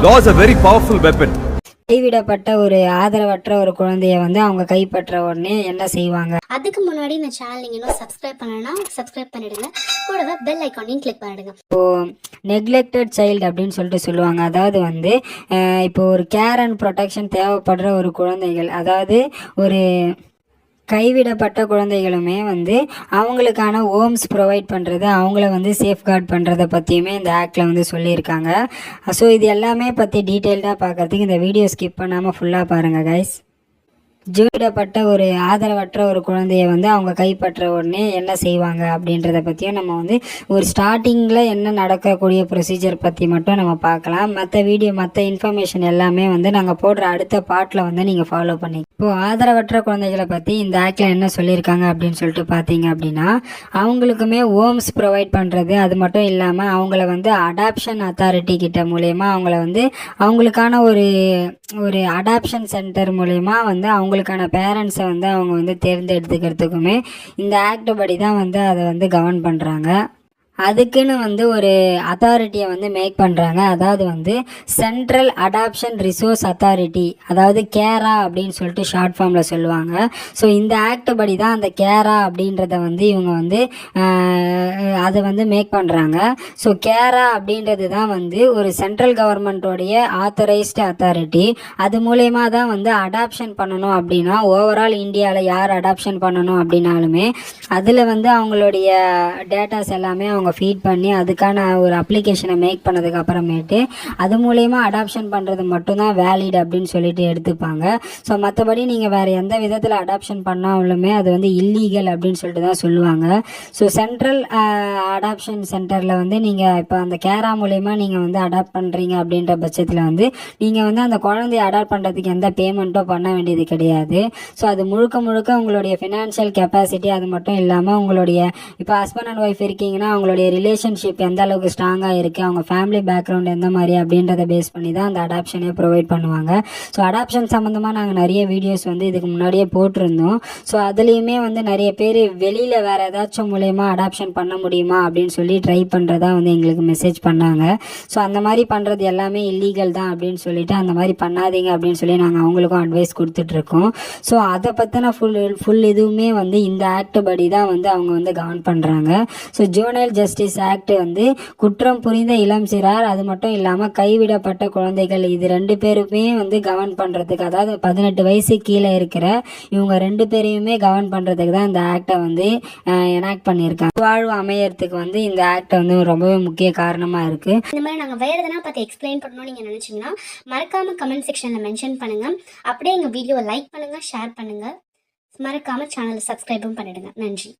Is a very powerful weapon. கைவிடப்பட்ட ஒரு ஆதரவற்ற ஒரு குழந்தைய வந்து அவங்க கைப்பற்ற உடனே என்ன செய்வாங்க? அதுக்கு முன்னாடி இந்த சேனல் நீங்கள் இன்னும் சப்ஸ்கிரைப் பண்ணலைன்னா சப்ஸ்கிரைப் பண்ணிடுங்க. கூடவே பெல் ஐக்கானையும் கிளிக் பண்ணிடுங்க. நெக்லெக்டட் சைல்டு அப்படின்னு சொல்லிட்டு சொல்லுவாங்க. அதாவது வந்து இப்போ ஒரு கேர் அண்ட் ப்ரொடெக்ஷன் தேவைப்படுற ஒரு குழந்தைகள் அதாவது ஒரு கைவிடப்பட்ட குழந்தைகளுமே வந்து அவங்களுக்கான ஹோம்ஸ் ப்ரொவைட் பண்ணுறது அவங்கள வந்து சேஃப்கார்ட் பண்ணுறத பற்றியுமே இந்த ஆக்டில் வந்து சொல்லியிருக்காங்க. ஸோ இது எல்லாமே பற்றி டீட்டெயில்டாக பார்க்கறதுக்கு இந்த வீடியோ ஸ்கிப் பண்ணாமல் ஃபுல்லாக பாருங்கள் கைஸ் ஜோடிடப்பட்ட ஒரு ஆதரவற்ற ஒரு குழந்தைய வந்து அவங்க கைப்பற்ற உடனே என்ன செய்வாங்க அப்படின்றத பற்றியும் நம்ம வந்து ஒரு ஸ்டார்டிங்கில் என்ன நடக்கக்கூடிய ப்ரொசீஜர் பற்றி மட்டும் நம்ம பார்க்கலாம். மற்ற வீடியோ மற்ற இன்ஃபர்மேஷன் எல்லாமே வந்து நாங்கள் போடுற அடுத்த பாட்டில் வந்து நீங்கள் ஃபாலோ பண்ணி இப்போது ஆதரவற்ற குழந்தைகளை பற்றி இந்த ஆக்டில் என்ன சொல்லியிருக்காங்க அப்படின்னு சொல்லிட்டு பார்த்தீங்க அப்படின்னா அவங்களுக்குமே ஹோம்ஸ் ப்ரொவைட் பண்ணுறது அது மட்டும் இல்லாமல் அவங்கள வந்து அடாப்ஷன் அத்தாரிட்டி கிட்ட மூலயமா அவங்கள வந்து அவங்களுக்கான ஒரு ஒரு அடாப்ஷன் சென்டர் மூலயமா வந்து அவங்களுக்கான பேரண்ட்ஸை வந்து அவங்க வந்து தேர்ந்தெடுத்துக்கிறதுக்குமே இந்த ஆக்ட் படி தான் வந்து அதை வந்து கவர்ன் பண்ணுறாங்க அதுக்குன்னு வந்து ஒரு அத்தாரிட்டியை வந்து மேக் பண்ணுறாங்க அதாவது வந்து சென்ட்ரல் அடாப்ஷன் ரிசோர்ஸ் அத்தாரிட்டி அதாவது கேரா அப்படின்னு சொல்லிட்டு ஷார்ட் ஃபார்மில் சொல்லுவாங்க. ஸோ இந்த ஆக்ட் படி தான் அந்த கேரா அப்படின்றத வந்து இவங்க வந்து அதை வந்து மேக் பண்ணுறாங்க ஸோ கேரா அப்படின்றது தான் வந்து ஒரு சென்ட்ரல் கவர்மெண்ட்டோடைய ஆத்தரைஸ்டு அத்தாரிட்டி அது மூலயமா தான் வந்து அடாப்ஷன் பண்ணணும் அப்படின்னா ஓவரால் இந்தியாவில் யார் அடாப்ஷன் பண்ணணும் அப்படின்னாலுமே அதில் வந்து அவங்களுடைய டேட்டாஸ் எல்லாமே அவங்க ஃபீட் பண்ணி அதுக்கான ஒரு அப்ளிகேஷனை மேக் பண்ணதுக்கு அப்புறமேட்டு அது மூலயமா அடாப்ஷன் பண்ணுறது மட்டும்தான் வேலிட் அப்படின்னு சொல்லிட்டு எடுத்துப்பாங்க. ஸோ மற்றபடி நீங்கள் வேறு எந்த விதத்தில் அடாப்ஷன் பண்ணாலுமே அது வந்து இல்லீகல் அப்படின்னு சொல்லிட்டு தான் சொல்லுவாங்க. ஸோ சென்ட்ரல் அடாப்ஷன் சென்டரில் வந்து நீங்கள் இப்போ அந்த கேரா மூலயமா நீங்கள் வந்து அடாப்ட் பண்ணுறீங்க அப்படின்ற பட்சத்தில் வந்து நீங்கள் வந்து அந்த குழந்தைய அடாப்ட் பண்ணுறதுக்கு எந்த பேமெண்ட்டோ பண்ண வேண்டியது கிடையாது. ஸோ அது முழுக்க முழுக்க உங்களுடைய ஃபினான்ஷியல் கெப்பாசிட்டி அது மட்டும் இல்லாமல் உங்களுடைய இப்போ ஹஸ்பண்ட் அண்ட் ஒய்ஃப் இருக்கீங்கன்னா அவங்களுடைய ரிலேஷன்ஷிப் எந்த அளவுக்கு ஸ்ட்ராங்காக இருக்குது அவங்க ஃபேமிலி பேக்ரவுண்ட் எந்த மாதிரி அப்படின்றத பேஸ் பண்ணி தான் அந்த அடாப்ஷனே ப்ரொவைட் பண்ணுவாங்க. ஸோ அடாப்ஷன் சம்மந்தமாக நாங்கள் நிறைய வீடியோஸ் வந்து இதுக்கு முன்னாடியே போட்டிருந்தோம். ஸோ அதுலேயுமே வந்து நிறைய பேர் வெளியில் வேறு ஏதாச்சும் மூலயமா அடாப்ஷன் பண்ண முடியுமா அப்படின்னு சொல்லி ட்ரை பண்ணுறதா வந்து எங்களுக்கு மெசேஜ் பண்ணாங்க. ஸோ அந்த மாதிரி பண்ணுறது எல்லாமே இல்லீகல் தான் அப்படின்னு சொல்லிட்டு அந்த மாதிரி பண்ணாதீங்க அப்படின்னு சொல்லி நாங்கள் அவங்களுக்கும் அட்வைஸ் கொடுத்துட்ருக்கோம் ஸோ அதை பற்றின ஃபுல் ஃபுல் இதுவுமே வந்து இந்த ஆக்ட் படி தான் வந்து அவங்க வந்து கவர்ன் பண்ணுறாங்க ஸோ ஜூனல் ஜஸ்டிஸ் ஆக்ட் வந்து குற்றம் புரிந்த இளம் சிறார் அது மட்டும் இல்லாமல் கைவிடப்பட்ட குழந்தைகள் இது ரெண்டு பேருமே வந்து கவர்ன் பண்ணுறதுக்கு அதாவது பதினெட்டு வயசு கீழே இருக்கிற இவங்க ரெண்டு பேரையுமே கவர்ன் பண்ணுறதுக்கு தான் இந்த ஆக்டை வந்து எனாக்ட் பண்ணியிருக்காங்க. வாழ்வு அமையறதுக்கு வந்து இந்த ஆக்ட் வந்து ரொம்பவே முக்கிய காரணமாக இருக்குது இந்த மாதிரி நாங்கள் வேறு எதனா பார்த்து எக்ஸ்பிளைன் பண்ணணும்னு நீங்கள் நினச்சிங்கன்னா மறக்காமல் கமெண்ட் செக்ஷனில் மென்ஷன் பண்ணுங்கள் அப்படியே எங்கள் வீடியோவை லைக் பண்ணுங்கள் ஷேர் பண்ணுங்கள் மறக்காமல் சேனலை சப்ஸ்கிரைபும் பண்ணிடுங்க. நன்றி.